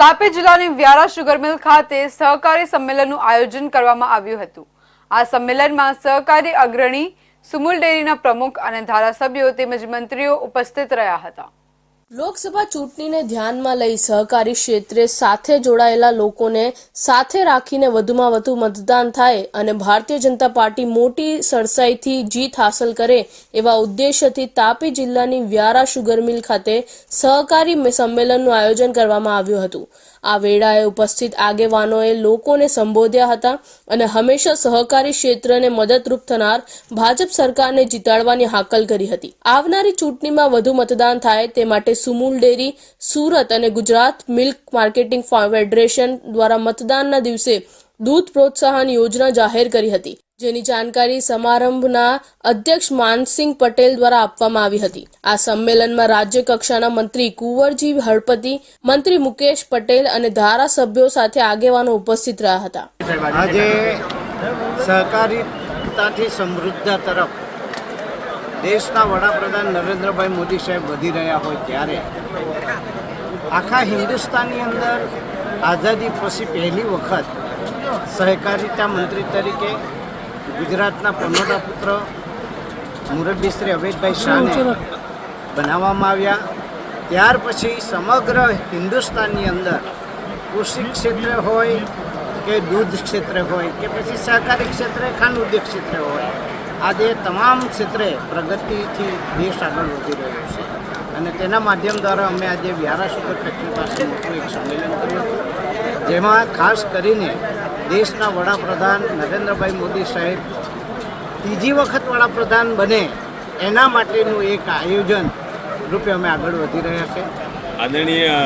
તાપી જિલ્લાની વ્યારા શુગર મિલ ખાતે સહકારી સંમેલનનું આયોજન કરવામાં આવ્યું હતું. આ સંમેલનમાં સહકારી અગ્રણી સુમુલ ડેરીના પ્રમુખ અને ધારાસભ્યો તેમજ મંત્રીઓ ઉપસ્થિત રહ્યા હતા. લોકસભા ચૂંટણીને ધ્યાનમાં લઈ સહકારી ક્ષેત્રે સાથે જોડાયેલા લોકોને સાથે રાખીને વધુમાં વધુ મતદાન થાય અને ભારતીય જનતા પાર્ટી મોટી સરસાઈથી જીત હાંસલ કરે એવા ઉદ્દેશ્યથી તાપી જિલ્લાની વ્યારા શુગર મિલ ખાતે સહકારી સંમેલનનું આયોજન કરવામાં આવ્યું હતું. આ વેળાએ ઉપસ્થિત આગેવાનોએ લોકોને સંબોધ્યા હતા અને હંમેશા સહકારી ક્ષેત્રને મદદરૂપ થનાર ભાજપ સરકારને જીતાડવાની હાકલ કરી હતી. આવનારી ચૂંટણીમાં વધુ મતદાન થાય તે માટે સુમુલ ડેરી, સુરત અને ગુજરાત મિલ્ક માર્કેટિંગ ફેડરેશન દ્વારા મતદાનના દિવસે દૂધ પ્રોત્સાહન યોજના જાહેર કરી હતી, જેની જાણકારી સમારંભના અધ્યક્ષ માનસિંહ પટેલ દ્વારા આપવામાં આવી હતી. આ સંમેલનમાં રાજ્ય કક્ષાના મંત્રી કુંવરજી હળપતિ, મંત્રી મુકેશ પટેલ અને ધારાસભ્યો સાથે આગેવાનો ઉપસ્થિત રહ્યા હતા. આજે સહકારિતાથી સમૃદ્ધતા તરફ દેશના વડાપ્રધાન નરેન્દ્રભાઈ મોદી સાહેબ વધી રહ્યા હોય ત્યારે આખા હિન્દુસ્તાનની અંદર આઝાદી પછી પહેલી વખત સહકારિતા મંત્રી તરીકે ગુજરાતના પનોડા પુત્ર મુરબ્બી શ્રી અવેદભાઈ શાહને બનાવવામાં આવ્યા. ત્યાર પછી સમગ્ર હિન્દુસ્તાનની અંદર કૃષિ ક્ષેત્રે હોય કે દૂધ ક્ષેત્રે હોય કે પછી સહકારી ક્ષેત્રે ખાંડ ઉદ્યોગ ક્ષેત્રે હોય આજે તમામ ક્ષેત્રે પ્રગતિથી દેશ આગળ વધી રહ્યો છે. અને તેના માધ્યમ દ્વારા અમે આજે વ્યારા સુગર ફેક્ટરી પાસે મોટું એક સંમેલન કર્યું હતું. જેમાં ખાસ કરીને દેશના વડાપ્રધાન નરેન્દ્રભાઈ મોદી સાહેબ, ત્રીજી વખત વડાપ્રધાન બને એના માટેનું એક આયોજન રૂપે અમે આગળ વધી રહ્યા છે. આદરણીય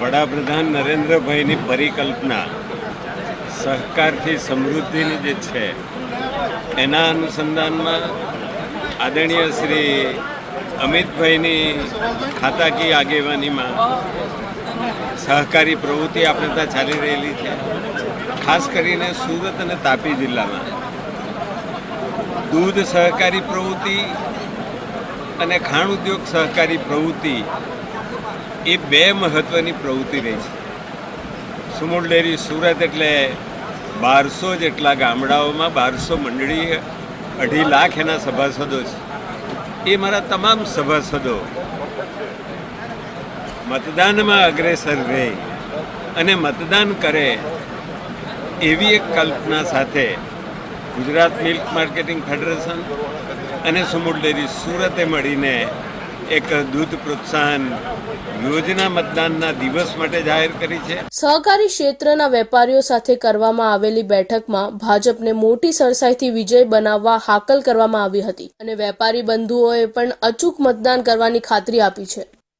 વડાપ્રધાન નરેન્દ્રભાઈની પરિકલ્પના, સહકારથી સમૃદ્ધિની જે છે એના અનુસંધાનમાં આદરણીય શ્રી અમિતભાઈની ખાતાકીય આગેવાનીમાં સહકારી પ્રવૃત્તિ આપણે ત્યાં ચાલી રહેલી છે. ખાસ કરીને સુરત અને તાપી જિલ્લામાં. દૂધ સહકારી પ્રવૃત્તિ અને ખાણ ઉદ્યોગ સહકારી પ્રવૃત્તિ એ બે મહત્ત્વની પ્રવૃત્તિ રહી છે. સુમૂળ ડેરી સુરત એટલે બારસો જેટલા ગામડાઓમાં, બારસો મંડળી, અઢી લાખ એના સભાસદો છે. એ મારા તમામ સભાસદો મતદાનમાં અગ્રેસર રહે અને મતદાન કરે એવી એક કલ્પના સાથે ગુજરાત મિલ્ક માર્કેટિંગ ફેડરેશન અને સુમુડ ડેરી સુરતે મળીને એક દૂધ પ્રોત્સાહન યોજના મતદાનના દિવસ માટે જાહેર કરી છે. સહકારી ક્ષેત્રના વેપારીઓ સાથે કરવામાં આવેલી બેઠકમાં ભાજપને મોટી સરસાઈથી વિજય બનાવવા હાકલ કરવામાં આવી હતી અને વેપારી બંધુઓએ પણ અચૂક મતદાન કરવાની ખાતરી આપી છે.